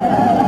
you.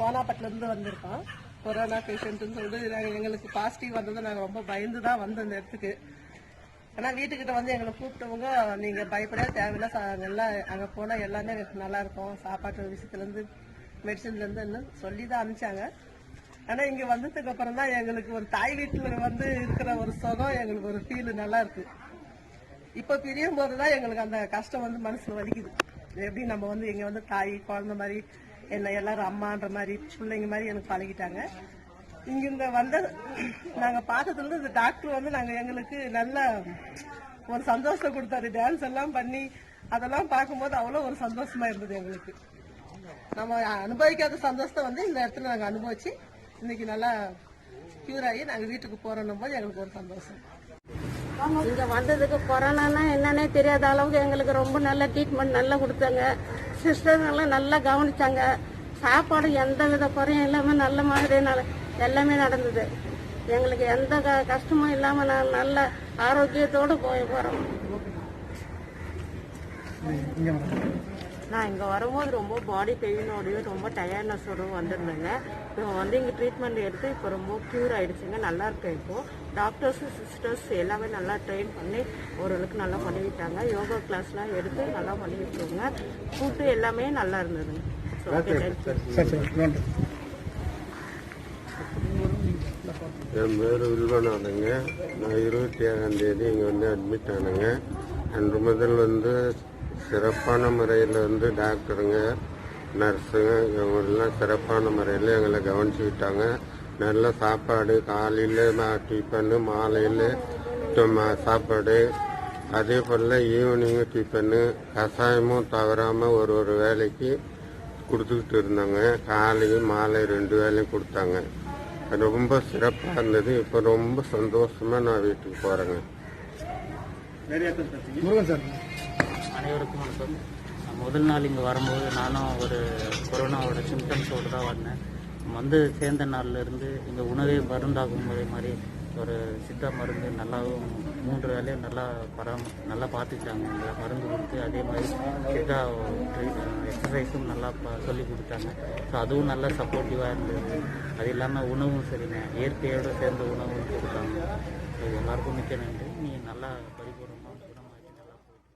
கோலாப்பட்டிலேருந்து வந்திருக்கோம். Corona பேஷண்ட்டுன்னு சொல்லிட்டு நாங்கள் எங்களுக்கு பாசிட்டிவ் வந்தது நாங்கள் ரொம்ப பயந்து தான் வந்தோம் இந்த இடத்துக்கு. ஆனால் வீட்டுக்கிட்ட வந்து எங்களை கூப்பிட்டவங்க நீங்கள் பயப்படாத தேவையில்ல சா- எல்லாம் அங்கே போனால் எல்லாமே நல்லா இருக்கும். சாப்பாட்டு விஷயத்துலேருந்து மெடிசன்லேருந்து சொல்லி தான் அனுப்பிச்சாங்க. ஆனால் இங்கே வந்ததுக்கு அப்புறம் தான் எங்களுக்கு ஒரு தாய் வீட்டில் வந்து இருக்கிற ஒரு சுகம் எங்களுக்கு ஒரு ஃபீல் நல்லா இருக்கு. இப்போ பிரியும் போது தான் எங்களுக்கு அந்த கஷ்டம் வந்து மனசில் வலிக்குது. எப்படி நம்ம வந்து இங்கே வந்து தாய் குழந்த மாதிரி என்ன எல்லாரும் அம்மான்ற மாதிரி பிள்ளைங்க மாதிரி எனக்கு பழகிட்டாங்க. இங்க இந்த வந்த நாங்க பார்த்ததுலேருந்து இந்த டாக்டர் வந்து நாங்க எங்களுக்கு நல்ல ஒரு சந்தோஷம் கொடுத்தாரு. டான்ஸ் எல்லாம் பண்ணி அதெல்லாம் பார்க்கும்போது அவ்வளோ ஒரு சந்தோஷமா இருந்தது எங்களுக்கு. நம்ம அனுபவிக்காத சந்தோஷத்தை வந்து இந்த இடத்துல நாங்க அனுபவிச்சு இன்னைக்கு நல்லா கியூர் ஆகி நாங்க வீட்டுக்கு போறோம் போது எங்களுக்கு ஒரு சந்தோஷம். இங்க வந்ததுக்கு கொரோனானா என்னன்னே தெரியாத அளவுக்கு எங்களுக்கு ரொம்ப நல்ல ட்ரீட்மெண்ட் நல்லா கொடுத்தாங்க. சிஸ்டர் எல்லாம் நல்லா கவனிச்சாங்க. சாப்பாடு எந்த வித குறையும் இல்லாம நல்ல மாதிரி நட- எல்லாமே நடந்தது. எங்களுக்கு எந்த க- கஷ்டமும் இல்லாம நான் நல்ல ஆரோக்கியத்தோடு போய் போறோம். நான் இங்கே வரும்போது ரொம்ப பாடி பெயினோடையும் ரொம்ப டயர்னஸோடவும் வந்திருந்தேங்க. இப்போ வந்து இங்கே ட்ரீட்மெண்ட் எடுத்து இப்போ ரொம்ப க்யூர் ஆயிடுச்சுங்க. நல்லா இருக்கேன் இப்போ. டாக்டர்ஸ் சிஸ்டர்ஸ் எல்லாமே நல்லா ட்ரெயின் பண்ணி ஓரளவுக்கு நல்லா பண்ணிவிட்டாங்க யோகா கிளாஸ்லாம் எடுத்து நல்லா பண்ணிவிட்டாங்க ஃபுட்டு எல்லாமே நல்லா இருந்ததுங்க. என் பேர் வில்வனானுங்க நான் இருபத்தி ஏழாம் தேதி இங்கே வந்து அட்மிட் ஆனேங்க. அன்று முதல் வந்து சிறப்பான முறையில் வந்து டாக்டருங்க நர்ஸுங்க இவங்கெல்லாம் சிறப்பான முறையில் எங்களை கவனிச்சுக்கிட்டாங்க. நல்ல சாப்பாடு காலையில் டிஃபனு மாலையில் சாப்பாடு. அதே போல் ஈவினிங்கு டிஃபனு கஷாயமும் தவறாமல் ஒரு ஒரு வேலைக்கு கொடுத்துக்கிட்டு இருந்தாங்க. காலையும் மாலை ரெண்டு வேலையும் கொடுத்தாங்க. அது ரொம்ப சிறப்பாக இருந்தது. இப்போ ரொம்ப சந்தோஷமா நான் வீட்டுக்கு போறேங்க. அனைவருக்கும் வணக்கம். முதல் நாள் இங்கே வரும்போது நானும் ஒரு கொரோனாவோட சிம்டம்ஸோடு தான் வந்தேன். வந்து சேர்ந்த நாள்ல இருந்து இங்கே உணவே மருந்தாகும் முறை மாதிரி ஒரு சித்தா மருந்து நல்லாவும் மூன்று வேலையும் நல்லா பராம நல்லா பார்த்துக்கிட்டாங்க எங்களை மருந்து கொடுத்து அதே மாதிரி சித்தா எக்ஸசைஸும் நல்லா ப- சொல்லி கொடுத்தாங்க. ஸோ அதுவும் நல்லா சப்போர்ட்டிவாக இருந்தது. அது இல்லாமல் உணவும் சரிங்க இயற்கையோடு சேர்ந்த உணவும் கொடுத்தாங்க. ஸோ எல்லாருக்கும் மிக்க நன்றி. நீ நல்லா பரிபூர்ணமாக